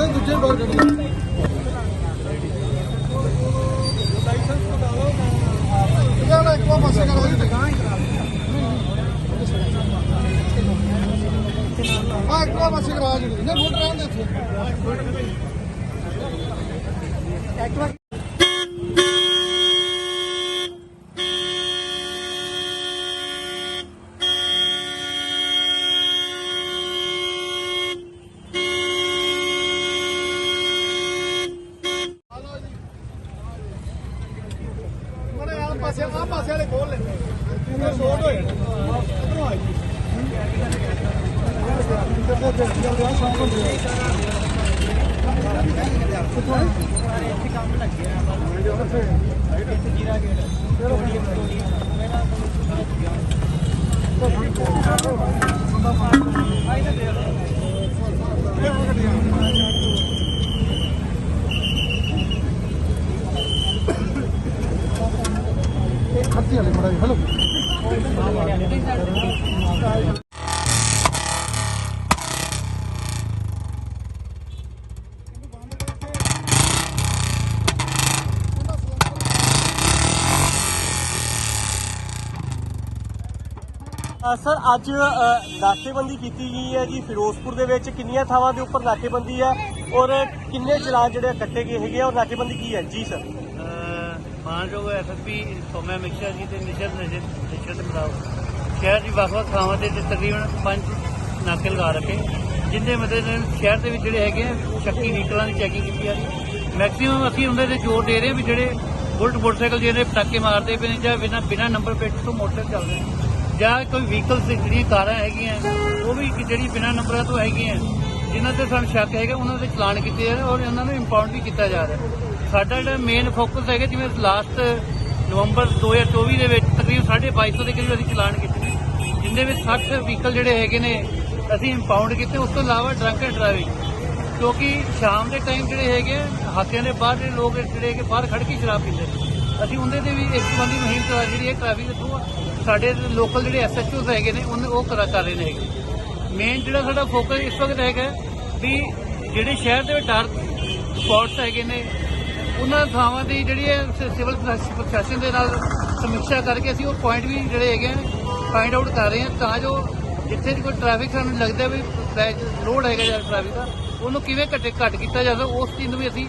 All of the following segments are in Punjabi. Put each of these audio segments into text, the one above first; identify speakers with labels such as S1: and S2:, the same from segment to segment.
S1: ਸਿੱਧਾ ਦੂਜੇ ਬਾਹਰ ਕੱਢੀ ਇਹਦਾ ਨਾ ਇੱਕੋ ਪਾਸੇ ਕਰੋ ਜੀ ਆ ਇੱਕੋ ਪਾਸੇ ਕਰਾ ਜੀ ਇਹਨੇ ਮੋਟਰ ਰਹਿਣ ਦੇ ਇੱਥੇ। ਖੱਤੀ ਵਾਲੇ ਬੜਾ ਹੈਲੋ।
S2: ਸਰ, ਅੱਜ ਨਾਕੇਬੰਦੀ ਕੀਤੀ ਗਈ ਹੈ ਜੀ ਫਿਰੋਜ਼ਪੁਰ ਦੇ ਵਿੱਚ। ਕਿੰਨੀਆਂ ਥਾਵਾਂ ਦੇ ਉੱਪਰ ਨਾਕੇਬੰਦੀ ਹੈ ਔਰ ਕਿੰਨੇ ਚਲਾਨ ਜਿਹੜੇ ਕੱਟੇ ਗਏ ਹੈਗੇ ਆ ਔਰ ਨਾਕੇਬੰਦੀ ਕੀ ਹੈ? ਜੀ, ਸਰ।
S3: ਮਾਨਯੋਗ ਐਸਐਸਪੀ ਸੋਮਿਆ ਮਿਸ਼ਰਾ ਜੀ ਤੇ ਨਿਸ਼ਰ ਨਜਰ ਨਿਸ਼ਰ ਸ਼ਹਿਰ ਦੀ ਵੱਖ ਵੱਖ ਥਾਵਾਂ ਤੇ ਤਕਰੀਬਨ ਪੰਜ ਨਾਕੇ ਲਗਾ ਰੱਖੇ। ਜਿੰਦੇ ਮਤਲਬ ਸ਼ਹਿਰ ਦੇ ਵਿੱਚ ਜਿਹੜੇ ਹੈਗੇ ਆ, ਸ਼ੱਕੀ ਵਹੀਕਲਾਂ ਦੀ ਚੈਕਿੰਗ ਕੀਤੀ ਜਾ ਰਹੀ ਮੈਕਸਿਮਮ ਅਸੀਂ ਉਹਨਾਂ ਤੇ ਜ਼ੋਰ ਦੇ ਰਹੇ ਹਾਂ ਵੀ ਜਿਹੜੇ ਬੁਲਟ ਮੋਟਰਸਾਈਕਲ ਜਿਹੜੇ ਪਟਾਕੇ ਮਾਰਦੇ ਪਏ ਨੇ ਜਾਂ ਬਿਨਾਂ ਬਿਨਾਂ ਨੰਬਰ ਪਲੇਟ ਤੋਂ ਮੋਟਰਸਾਈਕਲ ਚੱਲਦੇ ਨੇ। ਜਾਂ ਕੋਈ ਵਹੀਕਲ ਜਿਹੜੀਆਂ ਕਾਰਾਂ ਹੈਗੀਆਂ ਉਹ ਵੀ ਜਿਹੜੀ ਬਿਨਾਂ ਨੰਬਰਾਂ ਤੋਂ ਹੈਗੀਆਂ ਜਿਨ੍ਹਾਂ ਤੇ ਸਾਨੂੰ ਸ਼ੱਕ ਹੈਗਾ ਉਹਨਾਂ ਦੇ ਚਲਾਨ ਕੀਤੇ ਜਾ ਰਹੇ ਔਰ ਉਹਨਾਂ ਨੂੰ ਇੰਪਾਊਂਡ ਵੀ ਕੀਤਾ ਜਾ ਰਿਹਾ ਸਾਡਾ ਜਿਹੜਾ ਮੇਨ ਫੋਕਸ ਹੈਗਾ ਜਿਵੇਂ ਲਾਸਟ ਨਵੰਬਰ 2024 ਦੇ ਵਿੱਚ ਤਕਰੀਬਨ 250 ਦੇ ਕਰੀਬ ਅਸੀਂ ਚਲਾਨ ਕੀਤੇ ਨੇ ਜਿੰਦੇ ਵਿੱਚ 60 ਵਹੀਕਲ ਜਿਹੜੇ ਹੈਗੇ ਨੇ ਅਸੀਂ ਇੰਪਾਊਂਡ ਕੀਤੇ ਉਸ ਤੋਂ ਇਲਾਵਾ ਡਰੰਕ ਐਂਡ ਡਰਾਈਵਿੰਗ ਕਿਉਂਕਿ ਸ਼ਾਮ ਦੇ ਟਾਈਮ ਜਿਹੜੇ ਹੈਗੇ ਆ, ਹਾਕਿਆਂ ਦੇ ਬਾਹਰ ਦੇ ਲੋਕ ਜਿਹੜੇ ਹੈਗੇ ਬਾਹਰ ਖੜ ਕੇ ਸ਼ਰਾਬ ਪੀਂਦੇ ਨੇ। ਅਸੀਂ ਉਹਦੇ ਤੇ ਵੀ ਇੱਕ ਬੰਦੀ ਮੁਹਿੰਮ ਚਲਾ ਜਿਹੜੀ ਹੈ ਟ੍ਰੈਫਿਕ ਦੇ ਥਰੂ ਸਾਡੇ ਲੋਕਲ ਜਿਹੜੇ ਐਸਐਚਓਸ ਹੈਗੇ ਨੇ ਉਹਨੇ ਉਹ ਕਰਾ ਕਰ ਰਹੇ ਨੇ ਹੈਗੇ। ਮੇਨ ਜਿਹੜਾ ਸਾਡਾ ਫੋਕਸ ਇਸ ਵਕਤ ਹੈਗਾ ਵੀ ਜਿਹੜੇ ਸ਼ਹਿਰ ਦੇ ਵਿੱਚ ਡਾਰਕ ਸਪੌਟਸ ਹੈਗੇ ਨੇ ਉਹਨਾਂ ਥਾਵਾਂ ਦੀ ਜਿਹੜੀ ਹੈ ਸਿਵਲ ਪ੍ਰਸ਼ਾਸਨ ਦੇ ਨਾਲ ਸਮੀਖਿਆ ਕਰਕੇ ਅਸੀਂ ਉਹ ਪੁਆਇੰਟ ਵੀ ਜਿਹੜੇ ਹੈਗੇ ਆ ਫਾਈਂਡ ਆਊਟ ਕਰ ਰਹੇ ਹਾਂ ਤਾਂ ਜੋ ਜਿੱਥੇ ਕੋਈ ਟ੍ਰੈਫਿਕ ਸਾਨੂੰ ਲੱਗਦਾ ਵੀ ਲੋਡ ਹੈਗਾ ਜਾਂ ਟ੍ਰੈਫਿਕ ਦਾ, ਉਹਨੂੰ ਕਿਵੇਂ ਘੱਟੇ ਘੱਟ ਕੀਤਾ ਜਾ ਸਕਦਾ ਉਸ ਚੀਜ਼ ਨੂੰ ਵੀ ਅਸੀਂ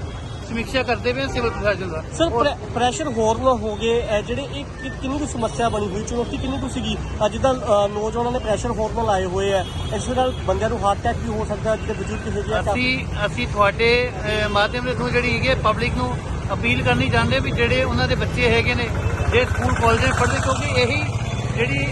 S3: ਸਮੀਖਿਆ ਕਰਦੇ ਪਏ ਹਾਂ ਸਿਵਲ ਪ੍ਰਸ਼ਾਸਨ ਦਾ।
S2: ਸਰ
S3: ਔਰ-
S2: ਪ੍ਰੈ- ਪ੍ਰੈਸ਼ਰ ਹੋਰਨ ਹੋ ਗਏ ਇਹ ਜਿਹੜੇ ਇਹ ਕਿ- ਕਿੰਨੀ ਕੁ ਸਮੱਸਿਆ ਬਣੀ ਹੋਈ ਚੁਣੌਤੀ ਕਿੰਨੀ ਕੁ ਸੀਗੀ? ਅੱਜ ਦਾ ਨੌਜਵਾਨਾਂ ਨੇ ਪ੍ਰੈਸ਼ਰ ਹੋਰਨ ਲਾਏ ਹੋਏ ਆ। ਇਸ ਦੇ ਨਾਲ ਬੰਦਿਆਂ ਨੂੰ ਹਾਰਟ ਅਟੈਕ ਵੀ ਹੋ ਸਕਦਾ ਜਿਹੜੇ ਬਜ਼ੁਰਗ ਹੈਗੇ ਆ
S3: ਅਸੀਂ ਅਸੀਂ ਤੁਹਾਡੇ ਅਹ, ਮਾਧਿਅਮ ਦੇ ਥਰੂ ਜਿਹੜੀ ਹੈਗੀ ਪਬਲਿਕ ਨੂੰ ਅਪੀਲ ਕਰਨੀ ਚਾਹੁੰਦੇ ਵੀ ਜਿਹੜੇ ਉਹਨਾਂ ਦੇ ਬੱਚੇ ਹੈਗੇ ਨੇ ਜੇ ਸਕੂਲ ਕਾਲਜਾਂ ਪੜ੍ਹਦੇ ਕਿਉਂਕਿ ਇਹੀ ਜਿਹੜੀ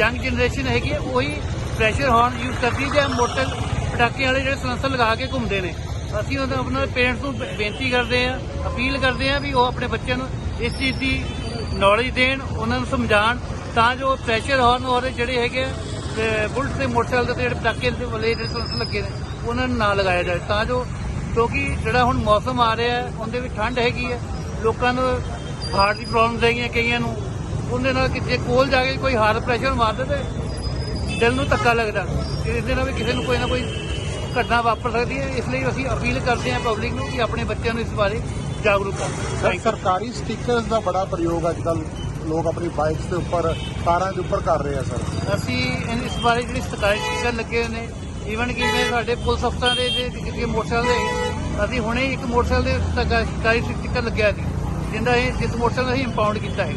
S3: ਯੰਗ ਜਨਰੇਸ਼ਨ ਹੈਗੀ ਹੈ ਉਹੀ ਪ੍ਰੈਸ਼ਰ ਹਾਰਨ ਯੂਜ਼ ਕਰਦੀ ਹੈ ਜਾਂ ਮੋਟਰ ਪਟਾਕੇ ਵਾਲੇ ਜਿਹੜੇ ਸਲੈਂਸਰ ਲਗਾ ਕੇ ਘੁੰਮਦੇ ਨੇ। ਅਸੀਂ ਉਹਨਾਂ ਆਪਣੇ ਪੇਰੈਂਟਸ ਨੂੰ ਬੇ- ਬੇਨਤੀ ਕਰਦੇ ਹਾਂ ਅਪੀਲ ਕਰਦੇ ਹਾਂ ਵੀ ਉਹ ਆਪਣੇ ਬੱਚਿਆਂ ਨੂੰ ਇਸ ਚੀਜ਼ ਦੀ ਨੌਲੇਜ ਦੇਣ ਉਹਨਾਂ ਨੂੰ ਸਮਝਾਉਣ ਤਾਂ ਜੋ ਪ੍ਰੈਸ਼ਰ ਹਾਰਨ ਔਰ ਜਿਹੜੇ ਹੈਗੇ ਆ, ਬੁਲਟ ਤੇ ਮੋਟਰਸਾਈਕਲ 'ਤੇ ਜਿਹੜੇ ਪਟਾਕੇ ਦੇ ਵਾਲੇ ਜਿਹੜੇ ਲੱਗੇ ਨੇ ਉਹਨਾਂ ਨੂੰ ਨਾ ਲਗਾਇਆ ਜਾਏ ਤਾਂ ਜੋ ਕਿਉਂਕਿ ਜਿਹੜਾ ਹੁਣ ਮੌਸਮ ਆ ਰਿਹਾ ਹੈ ਉਹਦੇ ਵਿੱਚ ਠੰਡ ਹੈਗੀ ਹੈ ਲੋਕਾਂ ਨੂੰ ਹਾਰਟ ਦੀ ਪ੍ਰੋਬਲਮਸ ਹੈਗੀਆਂ ਕਈਆਂ ਨੂੰ ਉਹਦੇ ਨਾਲ ਕਿਤੇ ਕੋਲ ਜਾ ਕੇ ਕੋਈ ਹਾਰਟ ਪ੍ਰੈਸ਼ਰ ਮਾਰਦੇ ਤੇ ਦਿਲ ਨੂੰ ਧੱਕਾ ਲੱਗਦਾ ਤੇ ਇਸ ਦੇ ਨਾਲ ਵੀ ਕਿਸੇ ਨੂੰ ਕੋਈ ਨਾ ਕੋਈ ਘਟਨਾ ਵਾਪਰ ਸਕਦੀ ਹੈ ਇਸ ਲਈ ਅਸੀਂ ਅਪੀਲ ਕਰਦੇ ਹਾਂ ਪਬਲਿਕ ਨੂੰ ਕਿ ਆਪਣੇ ਬੱਚਿਆਂ ਨੂੰ ਇਸ ਬਾਰੇ ਜਾਗਰੂਕ ਕਰਨ.
S1: ਸਰਕਾਰੀ ਸਟickers ਦਾ ਬੜਾ ਪ੍ਰਯੋਗ ਅੱਜ ਕੱਲ ਲੋਕ ਆਪਣੀ ਬਾਈਕਸ ਦੇ ਉੱਪਰ ਕਾਰਾਂ ਦੇ ਉੱਪਰ ਕਰ ਰਹੇ ਆ ਸਰ
S3: ਅਸੀਂ ਇਸ ਬਾਰੇ ਜਿਹੜੀ ਸਰਕਾਰੀ ਸਟicker ਲੱਗੇ ਹੋਏ ਨੇ ਈਵਨ ਕਿ ਜਿਵੇਂ ਸਾਡੇ ਪੁਲਿਸ ਅਫਸਰਾਂ ਦੇ ਜਿਹੜੇ ਮੋਟਰਸਾਈਕਲ ਦੇ ਅਸੀਂ ਹੁਣੇ ਇੱਕ ਮੋਟਰਸਾਈਕਲ ਦੇ ਸਰਕਾ- ਸਰਕਾਰੀ ਸਟicker ਲੱਗਿਆ ਸੀ ਜਿੰਦਾ ਇਹ ਜਿਸ ਮੋਟਰਸਾਈਕਲ ਅਸੀਂ ਇੰਪਾਊਂਡ ਕੀਤਾ ਹੈ